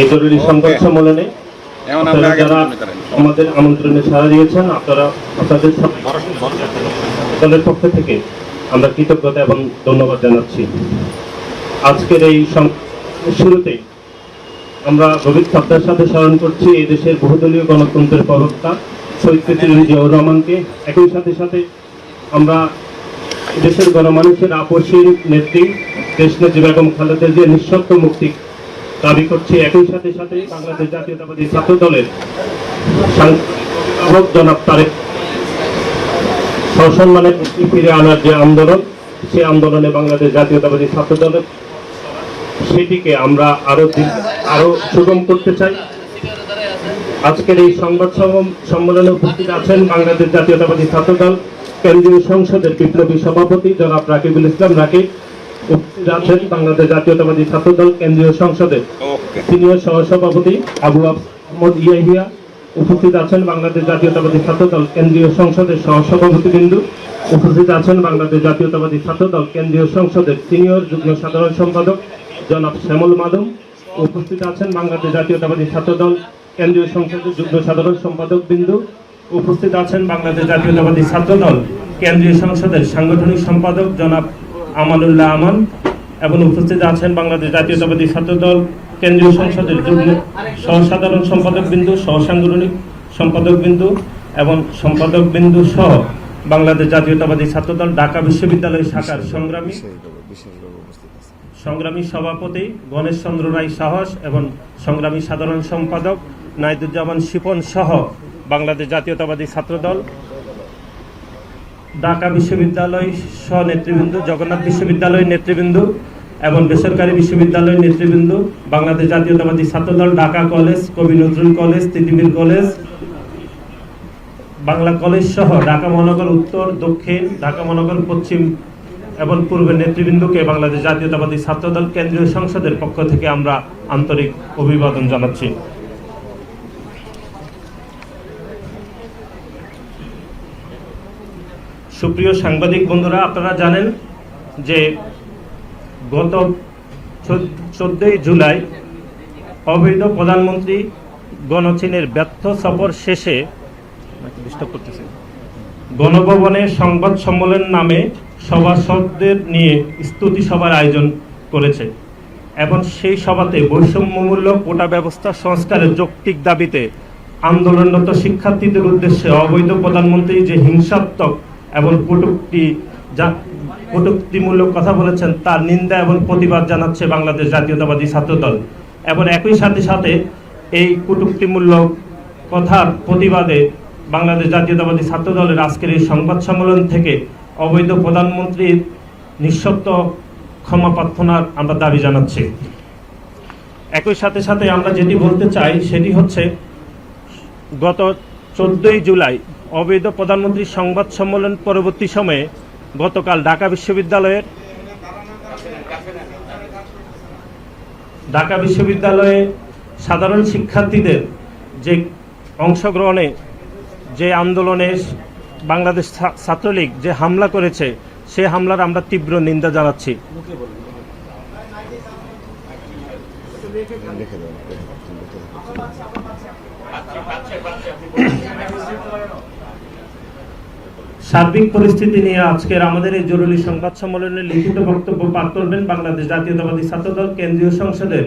এই জরুরি সংবাদ. সম্মেলনে যারা আমাদের আমন্ত্রণে সাড়া দিয়েছেন আপনারা আপনাদের দলের পক্ষ থেকে আমরা কৃতজ্ঞতা এবং ধন্যবাদ জানাচ্ছি। আজকের এই শুরুতে আমরা গভীর শ্রদ্ধার সাথে স্মরণ করছি এই দেশের বহুদলীয় গণতন্ত্রের প্রবক্তা শহীদ প্রেসিডেন্ট জিয়াউর রহমানকে। একই সাথে সাথে আমরা দেশের গণমানুষের আপসীর নেত্রী দেশনেত্রী বেগম খালেদা জিয়া নিঃশর্ত মুক্তি দাবি করছি একই সাথে সাথে বাংলাদেশ জাতীয়তাবাদী ছাত্র দলের সাংবাদিক জনাব তারেক সসম্মানে মুক্তি ফিরে আনার যে আন্দোলন সেই আন্দোলনে বাংলাদেশ জাতীয়তাবাদী ছাত্র দলের সেটিকে আমরা আরও আরও সুগম করতে চাই। আজকের এই সংবাদ সম্মেলনে উপস্থিত আছেন বাংলাদেশ জাতীয়তাবাদী ছাত্র দল কেন্দ্রীয় সংসদের বিপ্লবী সভাপতি জনাব রাকিবুল ইসলাম রাকিব উপস্থিত আছেন বাংলাদেশ জাতীয়তাবাদী ছাত্র দল কেন্দ্রীয় সংসদের ওকে। সিনিয়র সহসভাপতি আবু আহমদ ইয়াহিয়া উপস্থিত আছেন বাংলাদেশ জাতীয়তাবাদী ছাত্রদল কেন্দ্রীয় সংসদের সহসভাপতি বিন্দু উপস্থিত আছেন বাংলাদেশ জাতীয়তাবাদী ছাত্রদল কেন্দ্রীয় সংসদের সিনিয়র যুগ্ম সাধারণ সম্পাদক জনাব শ্যামল মাদম উপস্থিত আছেন বাংলাদেশ জাতীয়তাবাদী ছাত্রদল কেন্দ্রীয় সংসদের যুগ্ম সাধারণ সম্পাদক বিন্দু উপস্থিত আছেন বাংলাদেশ জাতীয়তাবাদী ছাত্রদল কেন্দ্রীয় সংসদের সাংগঠনিক সম্পাদক জনাব আমানুল্লাহ আমান এবং উপস্থিত আছেন বাংলাদেশ জাতীয়তাবাদী ছাত্রদল, কেন্দ্রীয় সংসদের যুগ্ম সহসাধারণ সম্পাদক বিন্দু সহসাংগঠনিক সম্পাদক বিন্দু এবং সম্পাদক বিন্দু সহ বাংলাদেশ জাতীয়তাবাদী ছাত্রদল, ঢাকা বিশ্ববিদ্যালয় শাখার সংগ্রামী সংগ্রামী সভাপতি গণেশ চন্দ্র রায় সাহস এবং সংগ্রামী সাধারণ সম্পাদক নাইদুজ্জামান শিপন সহ বাংলাদেশ জাতীয়তাবাদী ছাত্রদল ঢাকা বিশ্ববিদ্যালয় সহ নেতৃবৃন্দ জগন্নাথ বিশ্ববিদ্যালয় নেতৃবৃন্দ এবং বেসরকারি বিশ্ববিদ্যালয় নেতৃবৃন্দ, বাংলাদেশ জাতীয়তাবাদী Chhatradal, Dhaka college, Kabi Nazrul college, Titumir college, Bangla college সহ ঢাকা মহানগর উত্তর, দক্ষিণ, ঢাকা মহানগর পশ্চিম এবং পূর্বের নেতৃবৃন্দকে বাংলাদেশ জাতীয়তাবাদী ছাত্রদল কেন্দ্রীয় সংসদের পক্ষ থেকে আমরা আন্তরিক অভিবাদন জানাচ্ছি। সুপ্রিয় সাংবাদিক বন্ধুরা, আপনারা জানেন যে গত চোদ্দই জুলাই অবৈধ প্রধানমন্ত্রী গণচীনের ব্যর্থ সফর শেষে গণভবনে সংবাদ সম্মেলন নামে সভাসদদের নিয়ে স্তুতি সভার আয়োজন করেছে। এবং সেই সভাতে বৈষম্যমূলক কোটা ব্যবস্থা সংস্কারের যৌক্তিক দাবিতে আন্দোলনরত শিক্ষার্থীদের উদ্দেশ্যে অবৈধ প্রধানমন্ত্রী যে হিংসাত্মক এবং কটূক্তি যা কটূক্তিমূলক কথা বলেছেন, তার নিন্দা এবং প্রতিবাদ জানাচ্ছে বাংলাদেশ জাতীয়তাবাদী ছাত্রদল। এবং একই সাথে সাথে এই কটূক্তিমূলক কথার প্রতিবাদে বাংলাদেশ জাতীয়তাবাদী ছাত্র দলের আজকের এই সংবাদ সম্মেলন থেকে অবৈধ প্রধানমন্ত্রীর নিঃশব্দ ক্ষমা প্রার্থনার আমরা দাবি জানাচ্ছি। একই সাথে সাথে আমরা যেটি বলতে চাই, সেটি হচ্ছে গত চোদ্দই জুলাই অবৈধ প্রধানমন্ত্রীর সংবাদ সম্মেলন পরবর্তী সময়ে গতকাল ঢাকা বিশ্ববিদ্যালয়ের ঢাকা বিশ্ববিদ্যালয়ে সাধারণ শিক্ষার্থীদের যে অংশগ্রহণে, যে আন্দোলনে বাংলাদেশ ছাত্রলীগ যে হামলা করেছে, সে হামলার আমরা তীব্র নিন্দা জানাচ্ছি। সার্বিক পরিস্থিতি নিয়ে আজকের আমাদের এই জরুরি সংবাদ সম্মেলনে লিখিত বক্তব্য পাঠ করবেন বাংলাদেশ জাতীয়তাবাদী ছাত্রদল কেন্দ্রীয় সংসদের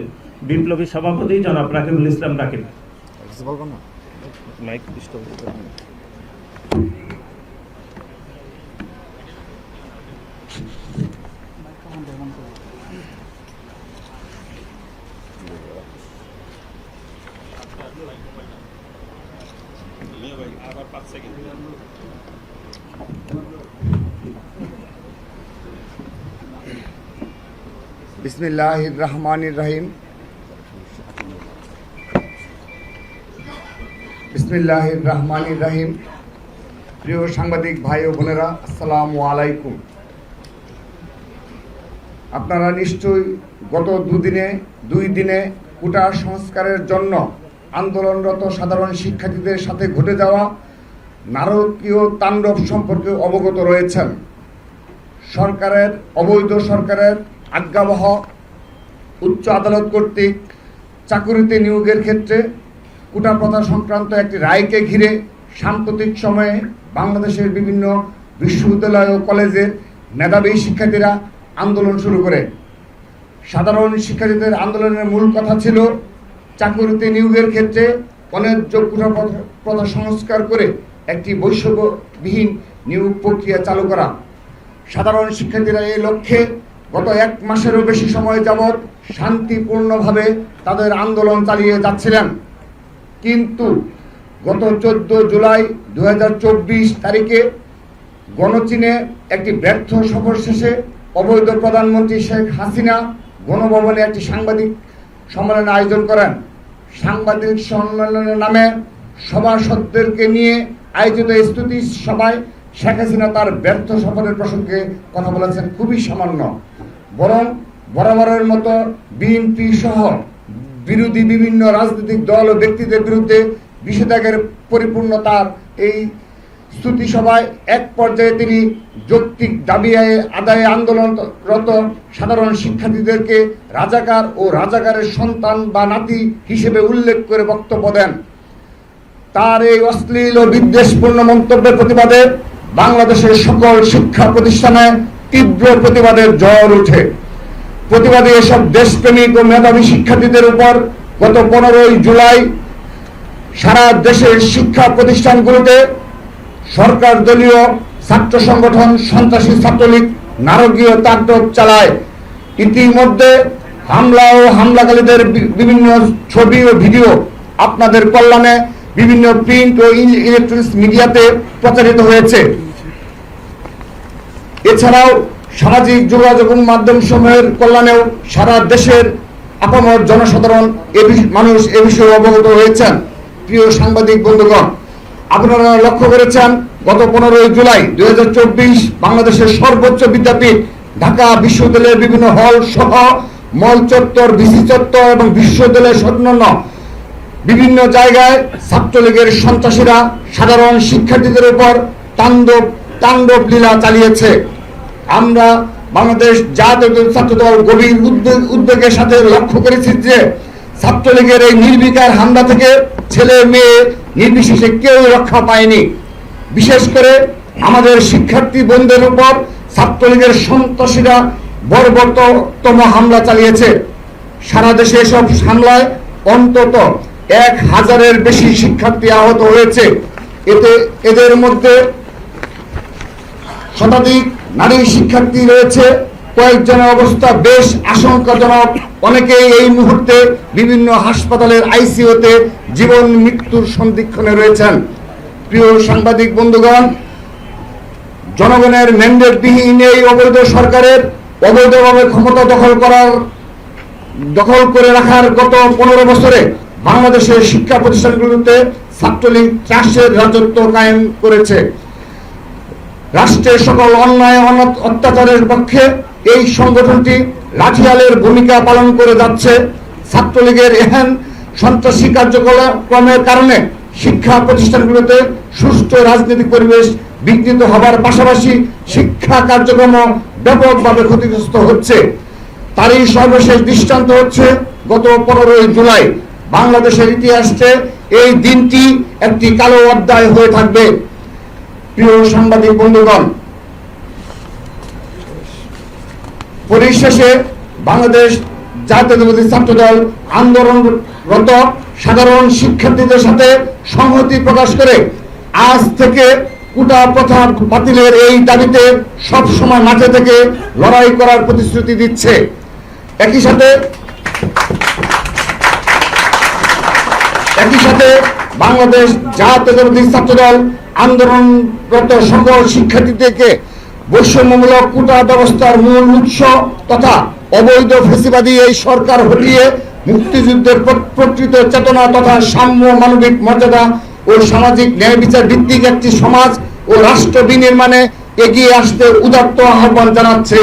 বিপ্লবী সভাপতি জনাব রাকিবুল ইসলাম রাকিব। মাইক ডিস্টার্ব বিসমিল্লাহ রহমান রহিম বিসমিল্লাহ রহমান রহিম প্রিয় সাংবাদিক ভাই ও বোনেরা, আসসালামু আলাইকুম। আপনারা নিশ্চয়ই গত দুদিনে, দুই দিনে কোটা সংস্কারের জন্য আন্দোলনরত সাধারণ শিক্ষার্থীদের সাথে ঘটে যাওয়া নারকীয় তাণ্ডব সম্পর্কে অবগত রয়েছেন। সরকারের, অবৈধ সরকারের আজ্ঞাবহ উচ্চ আদালত কর্তৃক চাকুরিতে নিয়োগের ক্ষেত্রে কোটা প্রথা সংক্রান্ত একটি রায়কে ঘিরে সাম্প্রতিক সময়ে বাংলাদেশের বিভিন্ন বিশ্ববিদ্যালয় ও কলেজের মেধাবী শিক্ষার্থীরা আন্দোলন শুরু করে। সাধারণ শিক্ষার্থীদের আন্দোলনের মূল কথা ছিল চাকুরিতে নিয়োগের ক্ষেত্রে কোটা প্রথা- প্রথা সংস্কার করে একটি বৈষম্যবিহীন নিয়োগ প্রক্রিয়া চালু করা। সাধারণ শিক্ষার্থীরা এই লক্ষ্যে গত এক মাসেরও বেশি সময় যাবৎ শান্তিপূর্ণভাবে তাদের আন্দোলন চালিয়ে যাচ্ছিলেন। কিন্তু গত চোদ্দ জুলাই দু হাজার চব্বিশ তারিখে গণচীনে একটি ব্যর্থ সফর শেষে অবৈধ প্রধানমন্ত্রী শেখ হাসিনা গণভবনে একটি সাংবাদিক সম্মেলন আয়োজন করেন। সাংবাদিক সম্মেলনের নামে সভাসদদেরকে নিয়ে আয়োজিত স্তুতি সভায় শেখ হাসিনা তার ব্যর্থ সফরের প্রসঙ্গে কথা বলেছেন, খুবই সামান্য। বরং বরাবরের মতো বিএনপি সহ বিরোধী বিভিন্ন রাজনৈতিক দল ও ব্যক্তিদের বিরুদ্ধে নিষেধাজ্ঞার পরিপূর্ণতার এই স্তুতি সভায় এক পর্যায়ে তিনি যৌক্তিক দাবি আদায়ে আন্দোলনরত সাধারণ শিক্ষার্থীদেরকে রাজাকার ও রাজাকারের সন্তান বা নাতি হিসেবে উল্লেখ করে বক্তব্য দেন। তার এই অশ্লীল ও বিদ্বেষপূর্ণ মন্তব্যের প্রতিবাদে বাংলাদেশের সকল শিক্ষা প্রতিষ্ঠানে তীব্র প্রতিবাদের জ্বর ওঠে প্রতিবাদে এসব দেশপ্রেমিক ও মেধাবী শিক্ষার্থীদের উপর গত পনেরোই জুলাই সারা দেশের শিক্ষা প্রতিষ্ঠানগুলোতে সরকার দলীয় ছাত্র সংগঠন সন্ত্রাসী ছাত্রলীগ নারকীয় তাণ্ডব চালায়। ইতিমধ্যে হামলা ও হামলাকারীদের বিভিন্ন ছবি ও ভিডিও আপনাদের কল্যাণে বিভিন্ন প্রিন্ট ও ইল- ইলেকট্রনিক্স মিডিয়াতে প্রচারিত হয়েছে। এছাড়াও সামাজিক যোগাযোগ মাধ্যম সমূহের কল্যাণেও সারা দেশের আপামর জনসাধারণ মানুষ এ বিষয়ে অবগত হয়েছেন। প্রিয় সাংবাদিক বন্ধুগণ আপনারা লক্ষ্য করেছেন, গত পনেরোই জুলাই দু হাজার চব্বিশ বাংলাদেশের সর্বোচ্চ বিদ্যাপীঠ, ঢাকা বিশ্ববিদ্যালয়ের বিভিন্ন হল সহ মল চত্বর বিসি চত্বর এবং বিশ্ববিদ্যালয়ের অন্যান্য বিভিন্ন জায়গায় ছাত্রলীগের সন্ত্রাসীরা সাধারণ শিক্ষার্থীদের উপর তাণ্ডব তাণ্ডব লীলা চালিয়েছে। আমরা বাংলাদেশ জাতীয় ছাত্র দল গভীর উদ্বেগ উদ্বেগের সাথে লক্ষ্য করেছি যে ছাত্রলীগের এই নির্বিকার হামলা থেকে ছেলে মেয়ে নির্বিশেষে কেউ রক্ষা পায়নি। বিশেষ করে আমাদের শিক্ষার্থী বন্ধুদের উপর ছাত্রলীগের সন্ত্রাসীরা বর্বরতম হামলা চালিয়েছে। সারা দেশে এসব হামলায় অন্তত এক হাজারের বেশি শিক্ষার্থী আহত হয়েছে। এতে এদের মধ্যে শতাধিক নারী শিক্ষার্থী রয়েছে। কয়েকজনের অবস্থা বেশ আশঙ্কাজনক। অনেকেই এই মুহূর্তে বিভিন্ন হাসপাতালের আইসিইউতে জীবন মৃত্যুর সন্ধিক্ষণে রয়েছেন। প্রিয় সাংবাদিক বন্ধুগণ, জনগণের ম্যান্ডেটবিহীন এই অবৈধ সরকারের অবৈধভাবে ক্ষমতা দখল করার, দখল করে রাখার গত পনেরো বছরে বাংলাদেশের শিক্ষা প্রতিষ্ঠানগুলোতে ছাত্রলীগ ত্রাসের রাজত্ব কায়েম করেছে। রাষ্ট্রের সকল অন্যায়, অত্যাচারের পক্ষে এই সংগঠনটি লাঠিয়ালের ভূমিকা পালন করে যাচ্ছে। ছাত্রলীগের এহেন সন্ত্রাসী কার্যক্রমের কারণে শিক্ষা প্রতিষ্ঠানগুলোতে সুষ্ঠু রাজনৈতিক পরিবেশ বিঘ্নিত হবার পাশাপাশি শিক্ষা কার্যক্রম ব্যাপকভাবে ক্ষতিগ্রস্ত হচ্ছে। তারই সর্বশেষ দৃষ্টান্ত হচ্ছে গত পনেরোই জুলাই। বাংলাদেশের ইতিহাসে এই দিনটি একটি কালো অধ্যায় হয়ে থাকবে। প্রিয় সাংবাদিক বন্ধুগণ পরিশেষে বাংলাদেশ জাতীয়তাবাদী ছাত্র দল আন্দোলনরত সাধারণ শিক্ষার্থীদের সাথে সংহতি প্রকাশ করে আজ থেকে কুটা প্রথা বাতিলের এই দাবিতে সব সময় মাঠে থেকে লড়াই করার প্রতিশ্রুতি দিচ্ছে। একই সাথে একই সাথে বাংলাদেশ জাতীয়তাবাদী ছাত্র দল আন্দোলনরত সকল শিক্ষার্থীদেরকে বৈষম্যমূলক কোটা ব্যবস্থার মূল উৎস তথা অবৈধ ফেসিবাদী এই সরকার হটিয়ে মুক্তিযুদ্ধের প্র- প্রকৃত চেতনা তথা সাম্য মানবিক মর্যাদা ও সামাজিক ন্যায় বিচার ভিত্তিক একটি সমাজ ও রাষ্ট্র বিনির্মাণে এগিয়ে আসতে উদাত্ত আহ্বান জানাচ্ছে।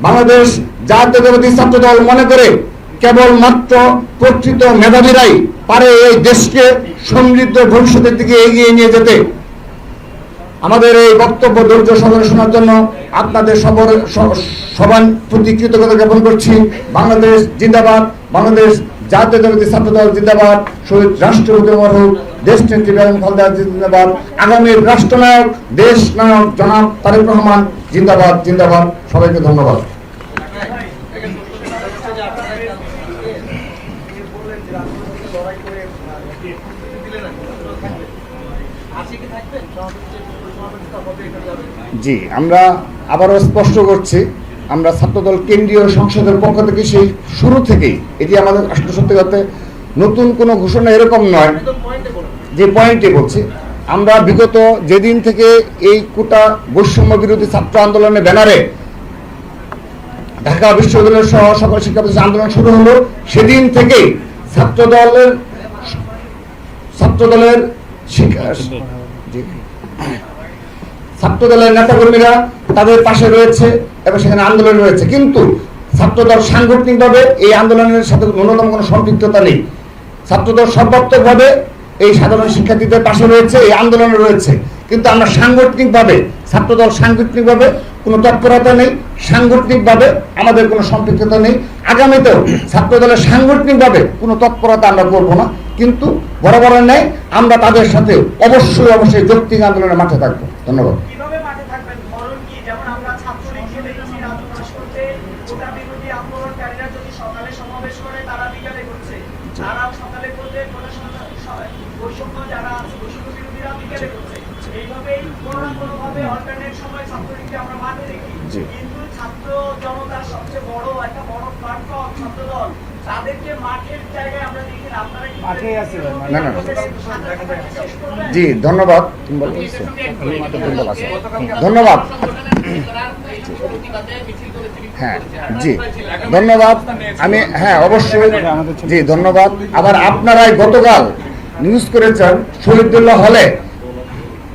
বাংলাদেশ জাতীয়তাবাদী ছাত্র দল মনে করে কেবলমাত্র প্রকৃত মেধাবীরাই পারে এই দেশকে সমৃদ্ধ ভবিষ্যতের দিকে এগিয়ে নিয়ে যেতে। আমাদের এই বক্তব্য ধৈর্য সহকারে শোনার জন্য আপনাদের সবার সবার প্রতি কৃতজ্ঞতা জ্ঞাপন করছি। বাংলাদেশ জিন্দাবাদ, বাংলাদেশ জাতীয় জমিতে ছাত্রদল জিন্দাবাদ, শহীদ রাষ্ট্রপতি মরহুম দেশ নেত্রী বেগম খালেদা জিন্দাবাদ আগামীর রাষ্ট্রনায়ক, দেশ নায়ক জনাব তারেক রহমান জিন্দাবাদ জিন্দাবাদ। সবাইকে ধন্যবাদ। জি, আমরা আবারও স্পষ্ট করছি, আমরা ছাত্রদল কেন্দ্রীয় সংসদের পক্ষ থেকে সেই শুরু থেকেই, এটি আমাদের আসলে সত্যি কথা, নতুন কোনো ঘোষণা এরকম নয়, যে পয়েন্টে বলছি, আমরা বিগত যেদিন থেকে এই কোটা বৈষম্য বিরোধী ছাত্র আন্দোলনের ব্যানারে ঢাকা বিশ্ববিদ্যালয়ের সহ সকল শিক্ষা প্রতিষ্ঠান আন্দোলন শুরু হলো, সেদিন থেকেই ছাত্রদলের ছাত্রদলের শিক্ষা জি। ছাত্র দলের নেতাকর্মীরা তাদের পাশে রয়েছে এবং সেখানে আন্দোলন রয়েছে কিন্তু ছাত্রদল সাংগঠনিকভাবে এই আন্দোলনের সাথে ন্যূনতম কোনো সম্পৃক্ততা নেই ছাত্রদল সর্বাত্মকভাবে এই সাধারণ শিক্ষার্থীদের পাশে রয়েছে, এই আন্দোলনে রয়েছে কিন্তু আমরা সাংগঠনিকভাবে ছাত্রদল সাংগঠনিকভাবে কোনো তৎপরতা নেই, সাংগঠনিকভাবে আমাদের কোনো সম্পৃক্ততা নেই। আগামীতেও ছাত্রদলের সাংগঠনিকভাবে কোনো তৎপরতা আমরা করব না, কিন্তু বরাবর ন্যায় আমরা তাদের সাথে অবশ্যই অবশ্যই যৌক্তিক আন্দোলনের মাঠে থাকব। ধন্যবাদ কীভাবে মাঠে থাকবেন ধরুন কি যেমন আমরা ছাত্রলীগকে দেখেছি রাজু ভাস্করকে কোটা বিরোধী আন্দোলনকারীরা যদি সকালে সমাবেশ করে তারা বিকালে করছে তারা সকালে করলে কোটা সম- স- বৈষম্য যারা আছে বৈষম্য বিরোধীরা বিকালে করছে এইভাবেই কোনো না কোনো ভাবে অল্টারনেট সময় ছাত্রলীগকে আমরা মাঠে দেখি জি। কিন্তু ছাত্র জনতার সবচেয়ে বড় একটা বড় প্ল্যাটফর্ম ছাত্র দল তাদেরকে মাঠের জায়গায় আমরা দেখি না আপনারা কি মাঠেই আছে ভাই, মাঠে। না, না, না। শেষ করবেন? জি ধন্যবাদ। তুমি বলো। ধন্যবাদ। ধন্যবাদ। হ্যাঁ জি। ধন্যবাদ। আমি হ্যাঁ অবশ্যই। জি ধন্যবাদ। আবার আপনারাই গতকাল নিউজ করেছেন শহীদুল্লাহ হলে।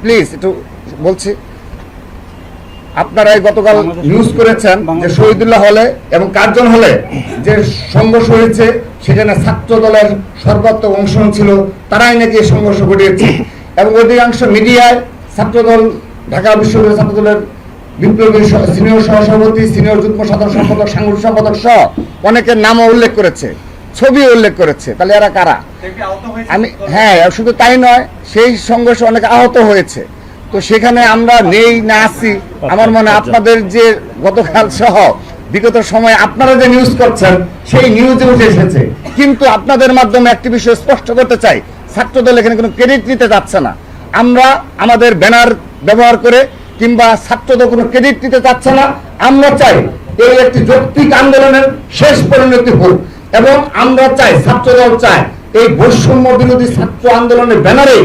প্লিজ একটু বলছি। আপনারাই গতকাল নিউজ করেছেন যে শহীদুল্লাহ হলে এবং কার্জন হলে যে সংঘর্ষ হয়েছে সেখানে ছাত্র দলের সর্বাত্মক অংশগ্রহণ ছিল তারাই নাকি সংঘর্ষ ঘটিয়েছে। এবং অধিকাংশ মিডিয়ায় ছাত্রদল ঢাকা বিশ্ববিদ্যালয় ছাত্রদলের বিপ্লবী সিনিয়র সহসভাপতি সিনিয়র যুগ্ম সাধারণ সম্পাদক সাংগঠনিক সম্পাদক সহ অনেকের নামও উল্লেখ করেছে ছবি উল্লেখ করেছে। তাহলে এরা কারা? আমি হ্যাঁ শুধু তাই নয় সেই সংঘর্ষে অনেক আহত হয়েছে। তো সেখানে আমরা নেই না আছি। আমার মনে হয় আপনাদের যে গতকাল সহ বিগত সময়ে আপনারা যে নিউজ করছেন সেই নিউজে উঠে এসেছে। কিন্তু আপনাদের মাধ্যমে একটি বিষয় স্পষ্ট করতে চাই। ছাত্রদল এখানে কোনো ক্রেডিট নিতে যাচ্ছে না। আমরা আমাদের ব্যানার ব্যবহার করে কিংবা ছাত্রদল কোনো ক্রেডিট নিতে চাচ্ছে না। আমরা চাই এই একটি যৌক্তিক আন্দোলনের শেষ পরিণতি হোক এবং আমরা চাই ছাত্রদল চায় এই বৈষম্য বিরোধী ছাত্র আন্দোলনের ব্যানারে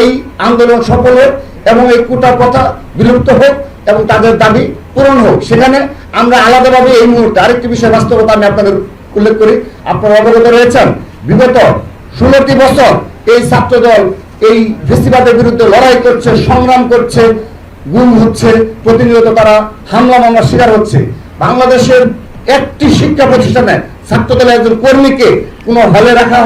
এই আন্দোলন সফল হোক। এবং এই কোটা কথা বিলুপ্ত হোক এবং তাদের দাবি পূরণ হোক। সেখানে আমরা আলাদাভাবে এই মুহূর্তে আরেকটি বিষয় বাস্তবতা আমি আপনাদের উল্লেখ করি। আপনারা অবগত রয়েছেন, বিগত ষোলোটি বছর এই ছাত্রদল এই ফেসিবাদের বিরুদ্ধে লড়াই করছে, সংগ্রাম করছে, গুম হচ্ছে, প্রতিনিয়ত তারা হামলা মামলার শিকার হচ্ছে। বাংলাদেশের একটি শিক্ষা প্রতিষ্ঠানে ছাত্রদলের একজন কর্মীকে কোনো হলে রাখা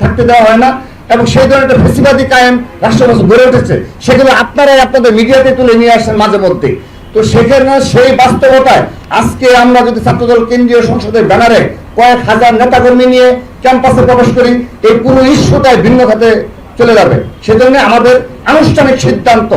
থাকতে দেওয়া হয় না। এবং সেই ধরনের একটা ফেসিবাদী কায়েম রাষ্ট্রবাস গড়ে উঠেছে, সেগুলো আপনারাই আপনাদের মিডিয়াতে তুলে নিয়ে আসেন মাঝে মধ্যে। তো সেখানে সেই বাস্তবতায় আজকে আমরা যদি ছাত্রদল কেন্দ্রীয় সংসদের ব্যানারে কয়েক হাজার নেতাকর্মী নিয়ে ক্যাম্পাসে প্রবেশ করি, এই পুরো ইস্যুটাই ভিন্ন খাতে চলে যাবে। সেজন্য আমাদের আনুষ্ঠানিক সিদ্ধান্ত,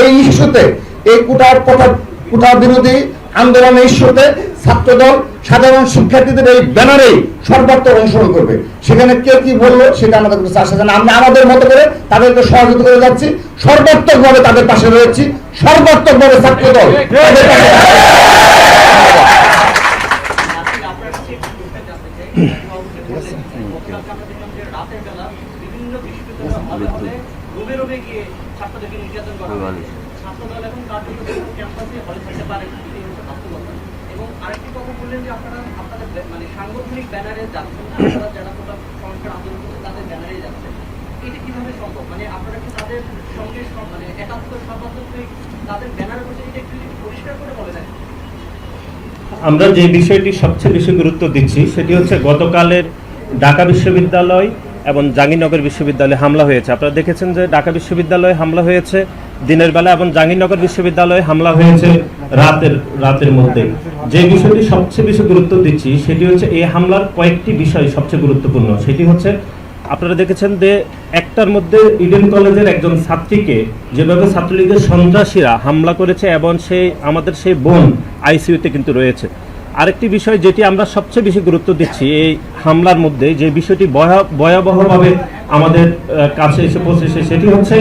এই ইস্যুতে এই কুটার কথা কুটা বিরোধী আন্দোলন ইস্যুতে ছাত্রদল সাধারণ শিক্ষার্থীদের এই ব্যানারেই সর্বাত্মক অনুসরণ করবে। সেখানে কে কি বলল সেটা আমাদের কাছে আসে না। আমরা আমাদের মতো করে তাদেরকে সহযোগিতা করে যাচ্ছি। সর্বাত্মক ভাবে তাদের পাশে রয়েছি সর্বাত্মক ভাবে ছাত্রদল ক্যাম্পাসে হলে থাকতে পারে না, এটাই হচ্ছে বাস্তবতা এবং আরেকটি কথা বললেন যে আপনারা আপনাদের মানে সাংগঠনিক ব্যানারে যাচ্ছেন আপনারা যারা কোটা সংস্কার আন্দোলন করছে তাদের ব্যানারে যাচ্ছেন। এটা কীভাবে সম্ভব? মানে আপনারা কি তাদের সঙ্গে মানে একাত্তর সর্বাত্মক তাদের ব্যানারে বসে এটা একটু পরিষ্কার করে বলে দেন। আমরা যে বিষয়টি সবচেয়ে বেশি গুরুত্ব দিচ্ছি সেটি হচ্ছে গতকালের ঢাকা বিশ্ববিদ্যালয় এবং জাহাঙ্গীরনগর বিশ্ববিদ্যালয়ে হামলা হয়েছে। আপনারা দেখেছেন যে ঢাকা বিশ্ববিদ্যালয়ে হামলা হয়েছে। দিনের বেলা এবং জাহাঙ্গীরনগর বিশ্ববিদ্যালয়ে হামলা হয়েছে রাতের রাতের মধ্যে। যে বিষয়টি সবচেয়ে বেশি গুরুত্ব দিচ্ছি, সেটি হচ্ছে এই হামলার কয়েকটি বিষয় সবচেয়ে গুরুত্বপূর্ণ। সেটি হচ্ছে, আপনারা দেখেছেন যে একটার মধ্যে ইডেন কলেজের একজন ছাত্রীকে, যেভাবে ছাত্রলীগের সন্ত্রাসীরা হামলা করেছে এবং সেই আমাদের সেই বোন আইসিইউতে কিন্তু রয়েছে। আরেকটি বিষয় যেটি আমরা সবচেয়ে বেশি গুরুত্ব দিচ্ছি, এই হামলার মধ্যে যে বিষয়টি ভয়াবহভাবে আমাদের কাছে এসে পৌঁছেছে, সেটি হচ্ছে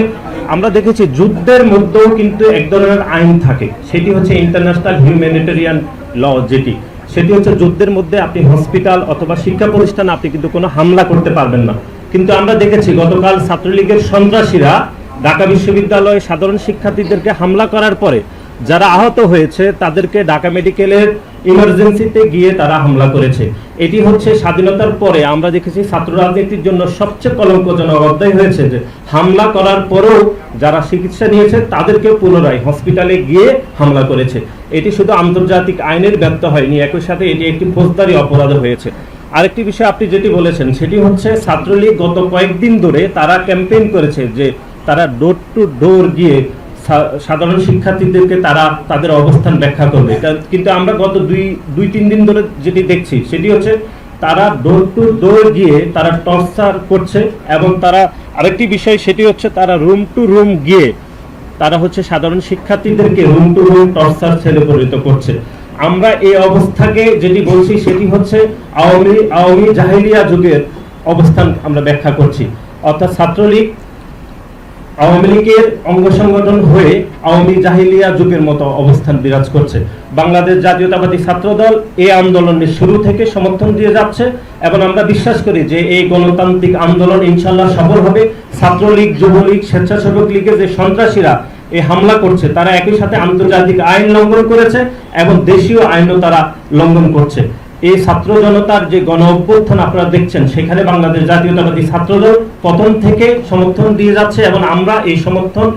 আমরা দেখেছি যুদ্ধের মধ্যেও কিন্তু এক ধরনের আইন থাকে। সেটি হচ্ছে ইন্টারন্যাশনাল হিউম্যানিটেরিয়ান ল যেটি। সেটি হচ্ছে যুদ্ধের মধ্যে আপনি হসপিটাল অথবা শিক্ষা প্রতিষ্ঠানে আপনি কিন্তু কোনো হামলা করতে পারবেন না। কিন্তু আমরা দেখেছি গতকাল ছাত্রলীগের সন্ত্রাসীরা ঢাকা বিশ্ববিদ্যালয়ে সাধারণ শিক্ষার্থীদেরকে হামলা করার পরে যারা আহত হয়েছে, তাদেরকে ঢাকা মেডিকেলের ইমার্জেন্সিতে গিয়ে তারা হামলা করেছে। এটি হচ্ছে স্বাধীনতার পরে আমরা দেখেছি ছাত্র রাজনীতির জন্য সবচেয়ে কলঙ্কজনক অধ্যায় হয়েছে যে, হামলা করার পরেও যারা চিকিৎসা নিয়েছে তাদেরকে পুনরায় হসপিটালে গিয়ে হামলা করেছে। এটি শুধু আন্তর্জাতিক আইনের ব্যর্থ হয়নি, একই সাথে এটি একটি ফৌজদারি অপরাধ হয়েছে। আরেকটি বিষয় আপনি যেটি বলেছেন, সেটি হচ্ছে ছাত্রলীগ গত কয়েকদিন ধরে তারা ক্যাম্পেইন করেছে যে, তারা ডোর টু ডোর গিয়ে সাধারণ শিক্ষার্থীদেরকে তারা তাদের অবস্থান ব্যাখ্যা করবে। কিন্তু আমরা গত দুই দুই, তিন দিন ধরে যেটি দেখছি, সেটি হচ্ছে তারা ডোর টু ডোর গিয়ে তারা টর্চার করছে এবং তারা আরেকটি বিষয়, সেটি হচ্ছে তারা রুম টু রুম গিয়ে তারা হচ্ছে সাধারণ শিক্ষার্থীদেরকে রুম টু রুম টর্চার ছেলে পরিণত করছে। আমরা এই অবস্থাকে যেটি বলছি, সেটি হচ্ছে আওয়ামী আওয়ামী জাহিলিয়া যুগের অবস্থান আমরা ব্যাখ্যা করছি। অর্থাৎ ছাত্রলীগ আওয়ামী লীগের অঙ্গ সংগঠন হয়ে আওয়ামী জাহিলিয়া যুগের মতো অবস্থান বিরাজ করছে। বাংলাদেশ জাতীয়তাবাদী ছাত্রদল এই আন্দোলনের শুরু থেকে সমর্থন দিয়ে যাচ্ছে এবং আমরা বিশ্বাস করি যে এই গণতান্ত্রিক আন্দোলন ইনশাল্লাহ সফল হবে। ছাত্রলীগ, যুবলীগ, স্বেচ্ছাসেবক লীগের যে সন্ত্রাসীরা এই হামলা করছে, তারা একই সাথে আন্তর্জাতিক আইন লঙ্ঘন করেছে এবং দেশীয় আইনও তারা লঙ্ঘন করছে। এই ছাত্র জনতার যে গণ অভ্যুত্থান আপনারা দেখছেন, সেখানে বাংলাদেশ জাতীয়তাবাদী ছাত্রদল প্রথম থেকে সমর্থন দিয়ে যাচ্ছে এবং আমরা এই সমর্থন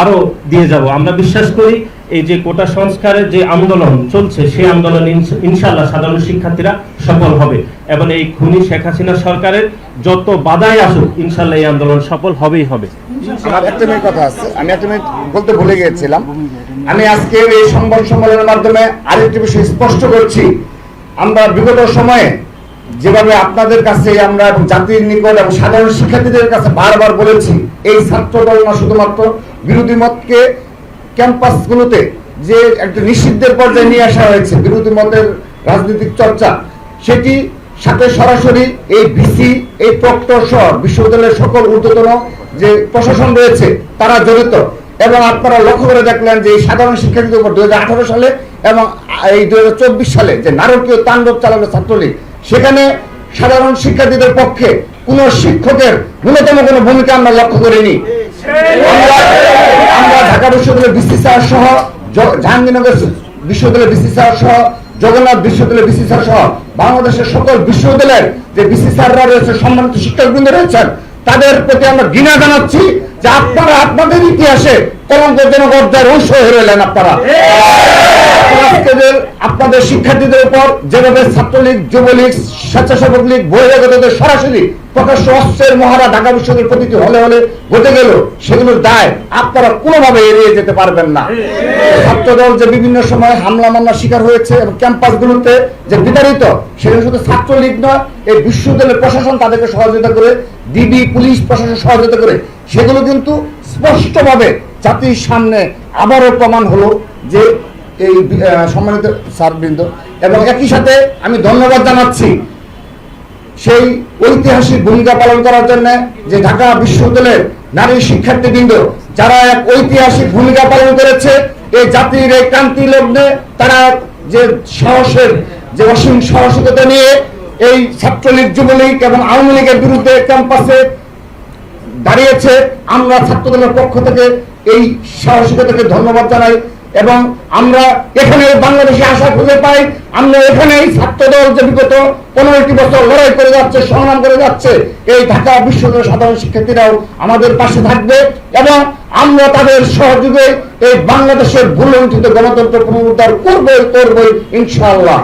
আরও দিয়ে যাব। আমরা বিশ্বাস করি এই যে কোটা সংস্কারের যে আন্দোলন চলছে, সেই আন্দোলন ইনশাল্লাহ সাধারণ শিক্ষার্থীরা সফল হবে এবং এই খুনি শেখ হাসিনা সরকারের যত বাধাই আসুক ইনশাল্লাহ এই আন্দোলন সফল হবেই হবে। একটা মিনিট কথা আছে। আমি একটা মিনিট বলতে ভুলে গিয়েছিলাম। আমি আজকে এই সংবাদ সম্মেলনের মাধ্যমে আরেকটি বিষয় স্পষ্ট করছি। আমরা বিগত সময়ে যেভাবে আপনাদের কাছে আমরা এবং জাতির নিকট এবং সাধারণ শিক্ষার্থীদের কাছে বারবার বলেছি, এই ছাত্র দল না শুধুমাত্র বিরোধী মতকে ক্যাম্পাসগুলোতে যে একটা নিষিদ্ধের পর্যায়ে নিয়ে আসা হয়েছে, বিরোধী মতের রাজনৈতিক চর্চা, সেটি সাথে সরাসরি এই ভিসি, এই প্রক্টর সহ বিশ্ববিদ্যালয়ের সকল ঊর্ধ্বতন যে প্রশাসন রয়েছে, তারা জড়িত। এবং আপনারা লক্ষ্য করে দেখলেন যে সাধারণ শিক্ষার্থীদের উপর দুই হাজার আঠারো সালে এবং এই দুই হাজার চব্বিশ সালে যে নারকীয় তাণ্ডব চালানো ছাত্রলীগ সেখানে সাধারণ শিক্ষার্থীদের পক্ষে কোন শিক্ষকের ন্যূনতম কোনো ভূমিকা আমরা লক্ষ্য করিনি। আমরা ঢাকা বিশ্ববিদ্যালয়ের বিসি স্যার সহ জাহাঙ্গীরনগর বিশ্ববিদ্যালয়ের বিসি স্যার সহ, জগন্নাথ বিশ্ববিদ্যালয়ের বিসি স্যার সহ, বাংলাদেশের সকল বিশ্ববিদ্যালয়ের যে বিসি স্যাররা রয়েছে, সম্মানিত শিক্ষকবৃন্দ রয়েছেন, তাদের প্রতি আমরা ঘৃণা জানাচ্ছি যে আপনারা আপনাদের ইতিহাসে আপনাদের শিক্ষার্থীদের উপর যেভাবে ছাত্রলীগ, যুবলীগ, স্বেচ্ছাসেবক লীগ, বহিরাগতদের সরাসরি প্রকাশ্য অস্ত্রের মহারা ঢাকা প্রতিটি হলে হলে ঘটে গেল, সেগুলোর দায় আপনারা কোনোভাবে এড়িয়ে যেতে পারবেন না। ছাত্রদল যে বিভিন্ন সময় হামলা মামলা শিকার হয়েছে এবং ক্যাম্পাসগুলোতে যে বিতাড়িত সেখানে শুধু ছাত্রলীগ নয়, এই বিশ্ববিদ্যালয়ের প্রশাসন তাদেরকে সহযোগিতা করে, ডিবি, পুলিশ প্রশাসন সহযোগিতা করে, সেগুলো কিন্তু স্পষ্টভাবে জাতির সামনে আবারও প্রমাণ হলো যে এই সম্মানিত স্যারবৃন্দ। এবং একই সাথে আমি ধন্যবাদ জানাচ্ছি সেই ঐতিহাসিক ভূমিকা পালন করার জন্য যে ঢাকা বিশ্ববিদ্যালয়ের নারী শিক্ষার্থীবৃন্দ, যারা এক ঐতিহাসিক ভূমিকা পালন করেছে এই জাতির এই ক্রান্তি লগ্নে, তারা যে সাহসের, যে অসীম সাহসিকতা নিয়ে এই ছাত্রলীগ, যুবলীগ এবং আওয়ামী লীগের বিরুদ্ধে ক্যাম্পাসে দাঁড়িয়েছে। আমরা ছাত্রদলের পক্ষ থেকে এই সাহসিকতাকে ধন্যবাদ জানাই এবং আমরা এখানে বাংলাদেশে আশা খুঁজে পাই, আমরা এখানে ছাত্রদল যে বিগত পনেরোটি বছর লড়াই করে যাচ্ছে, সংগ্রাম করে যাচ্ছে, এই ঢাকা বিশ্ববিদ্যালয়ের সাধারণ শিক্ষার্থীরাও আমাদের পাশে থাকবে এবং আমরা তাদের সহযোগে এই বাংলাদেশের ভুলণ্ঠিত গণতন্ত্র পুনরুদ্ধার করবই করবই, ইনশাআল্লাহ।